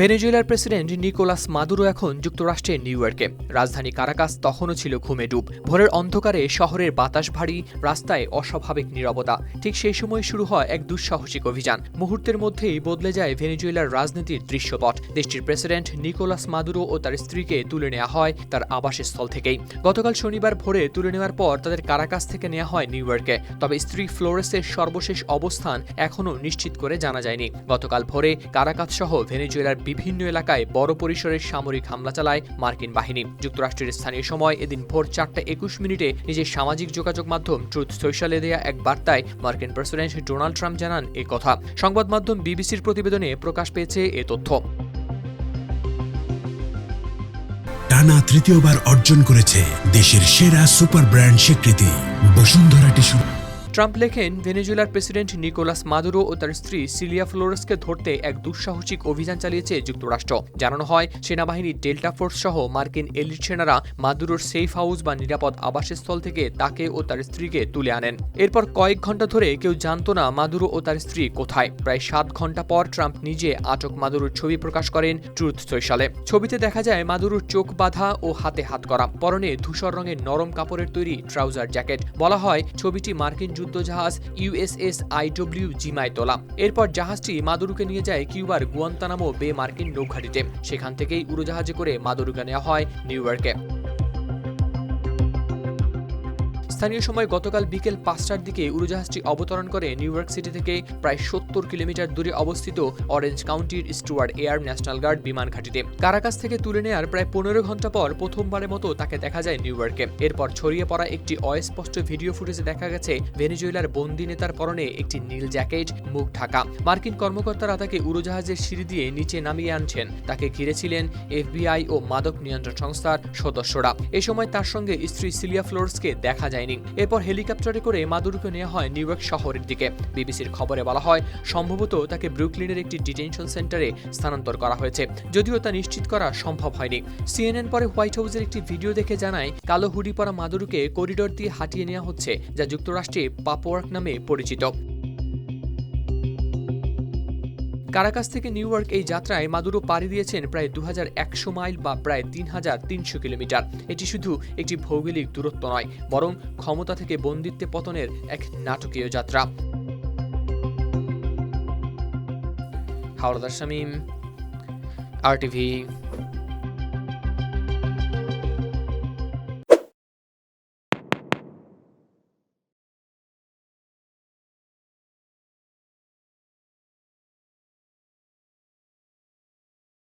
ভেনেজুয়েলার president Nicolas Maduro এখন যুক্তরাষ্ট্রের নিউ ইয়র্কে। রাজধানী কারাকাস তখনও ছিল ঘুমে ডুব। ভোরের অন্ধকারে শহরের বাতাস ভারী, রাস্তায় অস্বাভাবিক নিরবতা। ঠিক সেই সময় শুরু হয় এক দুঃসাহসিক অভিযান। মুহূর্তের মধ্যেই বদলে যায় ভেনেজুয়েলার রাজনীতির দৃশ্যপট। দেশটির প্রেসিডেন্ট নিকোলাস মাদুরো ও তার স্ত্রীকে তুলে নেওয়া হয় তার আবাসস্থল থেকেই। গতকাল শনিবার ভোরে তুলে নেওয়ার পর তাদের কারাকাস থেকে নেওয়া হয় নিউ ইয়র্কে। তবে স্ত্রী ফ্লোরেসের সর্বশেষ অবস্থান এখনও নিশ্চিত করে জানা যায়নি। গতকাল ভোরে কারাকাত সহ ভেনেজুয়েলার বিভিন্ন এলাকায় বড় পরিসরের সামরিক হামলা চালায় মার্কিন বাহিনী। যুক্তরাষ্ট্রের স্থানীয় সময় এদিন ভোর চারটা একুশ মিনিটে নিজের সামাজিক যোগাযোগ মাধ্যম ট্রুথ সোশ্যালে দেয়া এক বার্তায় মার্কিন প্রেসিডেন্ট ডোনাল্ড ট্রাম্প জানান এ কথা। সংবাদ মাধ্যম বিবিসির প্রতিবেদনে প্রকাশ পেয়েছে এ তথ্য। টানা তৃতীয়বার অর্জন করেছে দেশের সেরা সুপার ব্র্যান্ড স্বীকৃতি, বসুন্ধরা টিস্যু। ট্রাম্প লেখেন, ভেনেজুয়েলার প্রেসিডেন্ট নিকোলাস মাদুরো ও তার স্ত্রী সিলিয়া ফ্লোরেসকে ধরতে এক দুঃসাহসিক অভিযান চালিয়েছে যুক্তরাষ্ট্র। জানানো হয় সেনাবাহিনীর ডেল্টা ফোর্স সহ মার্কিন এলিট সেনারা মাদুরোর সেফ হাউস বা নিরাপদ আবাসস্থল থেকে তাকে ও তার স্ত্রীকে তুলে আনেন। এরপর কয়েক ঘণ্টা ধরে কেউ জানত না মাদুরো ও তার স্ত্রী কোথায়। প্রায় সাত ঘণ্টা পর ট্রাম্প নিজে আটক মাদুরোর ছবি প্রকাশ করেন ট্রুথ সোশ্যালে। ছবিতে দেখা যায়, মাদুরোর চোখ বাঁধা ও হাতে হাত করা। পরনে ধূসর রঙের নরম কাপড়ের তৈরি ট্রাউজার জ্যাকেট। বলা হয়, ছবিটি মার্কিন যুদ্ধজাহাজ ইউএসএস আইডব্লিউ জিমায় তোলা। এরপর জাহাজটি মাদুরুকে নিয়ে যায় কিউবার গুয়ান্তানামো বে মার্কিন নৌঘাটিতে। সেখান থেকেই উড়োজাহাজে করে মাদুরুকে নেওয়া হয় নিউ ইয়র্কে। স্থানীয় সময় গতকাল বিকেল পাঁচটার দিকে উড়োজাহাজটি অবতরণ করে নিউ ইয়র্ক সিটি থেকে প্রায় সত্তর কিলোমিটার দূরে অবস্থিত অরেঞ্জ কাউন্টির স্টুয়ার্ড এয়ার ন্যাশনাল গার্ড বিমান ঘাঁটিতে। কারাকাস থেকে তুলে নেওয়ার প্রায় পনেরো ঘণ্টা পর প্রথমবারের মতো তাকে দেখা যায় নিউ ইয়র্কে। এরপর ছড়িয়ে পড়া একটি অস্পষ্ট ভিডিও ফুটেজে দেখা গেছে ভেনিজুয়েলার বন্দি নেতার পরনে একটি নীল জ্যাকেট, মুখ ঢাকা। মার্কিন কর্মকর্তারা তাকে উড়োজাহাজের সিঁড়ি দিয়ে নিচে নামিয়ে আনছেন। তাকে ঘিরেছিলেন এফবিআই ও মাদক নিয়ন্ত্রণ সংস্থার সদস্যরা। এ সময় তার সঙ্গে স্ত্রী সিলিয়া ফ্লোর্সকে দেখা যায়নি এরপর হেলিকপ্টারে করে মাদুরুকে নেওয়া হয় নিউ ইয়র্ক শহরের দিকে। বিবিসির খবরে বলা হয়, সম্ভবত তাকে ব্রুকলিনের একটি ডিটেনশন সেন্টারে স্থানান্তর করা হয়েছে। যদিও তা নিশ্চিত করা সম্ভব হয়নি। সিএনএন পরে হোয়াইট হাউসের একটি ভিডিও দেখে জানায়, কালো হুডি পরা মাদুরুকে করিডোর দিয়ে হাঁটিয়ে নেওয়া হচ্ছে, যা যুক্তরাষ্ট্রে পাপওয়ার্ক নামে পরিচিত। কারাকাস থেকে নিউ ইয়র্ক এই যাত্রায় মাদুরো পাড়ি দিয়েছেন প্রায় দু হাজার একশো মাইল বা প্রায় তিন হাজার তিনশো কিলোমিটার। এটি শুধু একটি ভৌগোলিক দূরত্ব নয়, বরং ক্ষমতা থেকে বন্দিত্বে পতনের এক নাটকীয় যাত্রা। হাওড়াদার শামীম আর টিভি